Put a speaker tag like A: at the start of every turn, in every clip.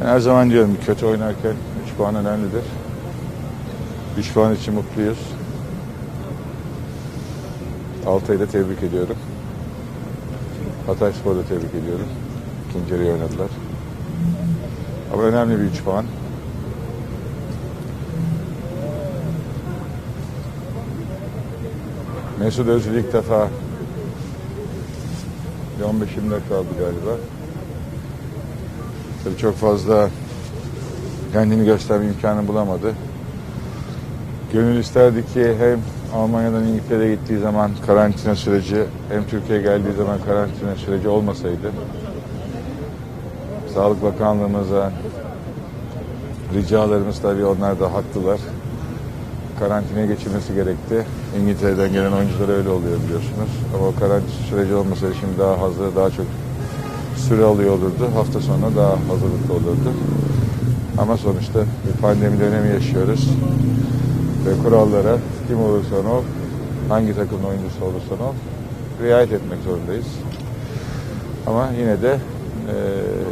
A: Ben her zaman diyorum kötü oynarken 3 puan önemlidir. 3 puan için mutluyuz. Altay'ı da tebrik ediyorum. Hatay Spor'u da tebrik ediyorum. İkinci oynadılar. Ama önemli bir 3 puan. Mesut Özil ilk defa bir 15-20 kaldı galiba. Tabii çok fazla kendini gösterme imkanı bulamadı. Gönül isterdi ki hem Almanya'dan İngiltere'ye gittiği zaman karantina süreci hem Türkiye'ye geldiği zaman karantina süreci olmasaydı. Sağlık Bakanlığımıza ricalarımız tabii onlar da haklılar. Karantinaya geçilmesi gerekti. İngiltere'den gelen oyuncular öyle oluyor biliyorsunuz. Ama o karantina süreci olmasaydı şimdi daha hazır, daha çok süre alıyor olurdu. Hafta sonu daha hazırlıklı olurdu. Ama sonuçta bir pandemi dönemi yaşıyoruz. Ve kurallara kim olursan ol, hangi takımın oyuncusu olursan ol, riayet etmek zorundayız. Ama yine de e,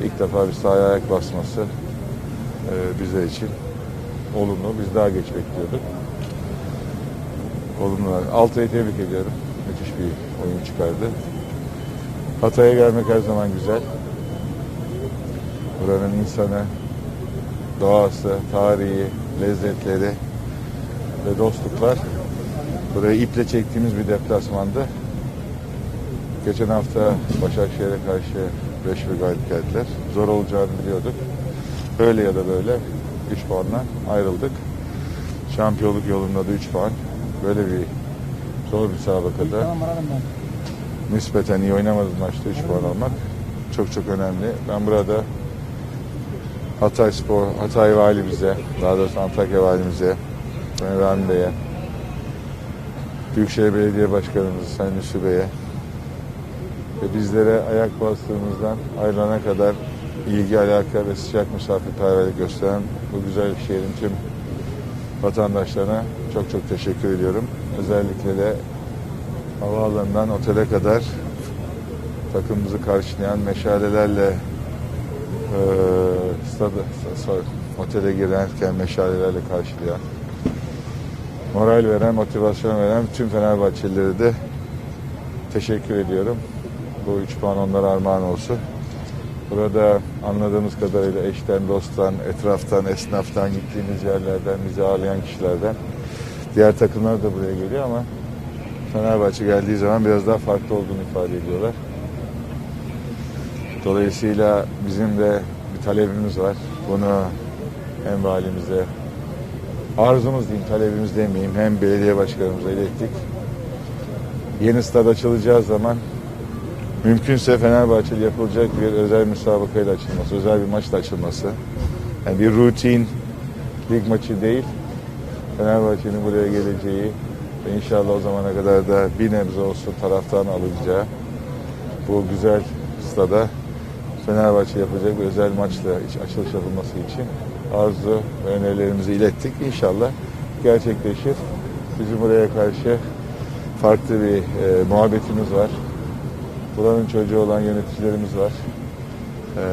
A: ilk defa bir sahaya ayak basması e, bizler için olumlu. Biz daha geç bekliyorduk. Olumlu. Altay'ı tebrik ediyorum. Müthiş bir oyun çıkardı. Hatay'a gelmek her zaman güzel. Buranın insanı, doğası, tarihi, lezzetleri ve dostluklar. Burayı iple çektiğimiz bir deplasmandı. Geçen hafta Başakşehir'e karşı 5 bir galip geldiler. Zor olacağını biliyorduk. Öyle ya da böyle 3 puanla ayrıldık. Şampiyonluk yolunda da 3 puan. Böyle bir zor
B: aradım ben.
A: Nispeten iyi oynamadığımız maçta 3 puan almak çok çok önemli. Ben burada Hatay Spor, Hatay Valimize, daha doğrusu Antakya Valimize, Rami Bey'e, Büyükşehir Belediye Başkanımız Sayın Hüsnü Bey'e ve bizlere ayak bastığımızdan ayrılana kadar ilgi, alaka ve sıcak misafirperverlik gösteren bu güzel şehrin tüm vatandaşlarına çok çok teşekkür ediyorum. Özellikle de havaalanından otele kadar takımımızı karşılayan meşalelerle eee stadı, sorry, otele girerken meşalelerle karşılayan moral veren, motivasyon veren tüm Fenerbahçelilere de teşekkür ediyorum. Bu üç puan onlara armağan olsun. Burada anladığımız kadarıyla eşten, dosttan, etraftan, esnaftan, gittiğimiz yerlerden, bizi ağırlayan kişilerden diğer takımlar da buraya geliyor ama Fenerbahçe geldiği zaman biraz daha farklı olduğunu ifade ediyorlar. Dolayısıyla bizim de bir talebimiz var. Bunu hem valimize, arzumuz diyeyim, talebimiz demeyeyim, hem belediye başkanımıza ilettik. Yeni stad açılacağı zaman mümkünse Fenerbahçe'de yapılacak bir özel müsabakayla açılması, özel bir maçla açılması. Yani bir rutin lig maçı değil, Fenerbahçe'nin buraya geleceği ve inşallah o zamana kadar da bir nebze olsun taraftan alınacağı bu güzel stada Fenerbahçe yapacak bir özel maçla açılış yapılması için arzu ve önerilerimizi ilettik. İnşallah gerçekleşir. Bizim buraya karşı farklı bir e, muhabbetimiz var. Buranın çocuğu olan yöneticilerimiz var. E,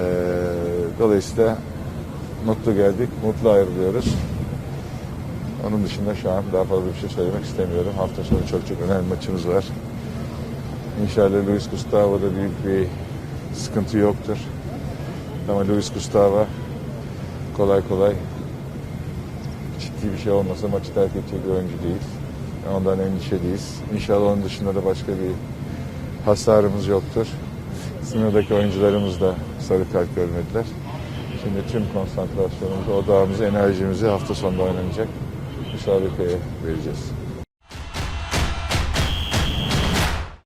A: dolayısıyla mutlu geldik, mutlu ayrılıyoruz. Onun dışında şu an daha fazla bir şey söylemek istemiyorum. Hafta sonu çok çok önemli maçımız var. İnşallah Luis Gustavo'da büyük bir sıkıntı yoktur. Ama Luis Gustavo kolay kolay ciddi bir şey olmasa maçı terk edecek bir oyuncu değil. Ondan endişeliyiz. İnşallah onun dışında da başka bir hasarımız yoktur. Sınırdaki oyuncularımız da sarı kart görmediler. Şimdi tüm konsantrasyonumuzu, odağımızı, enerjimizi hafta sonunda oynanacak müsabakaya vereceğiz.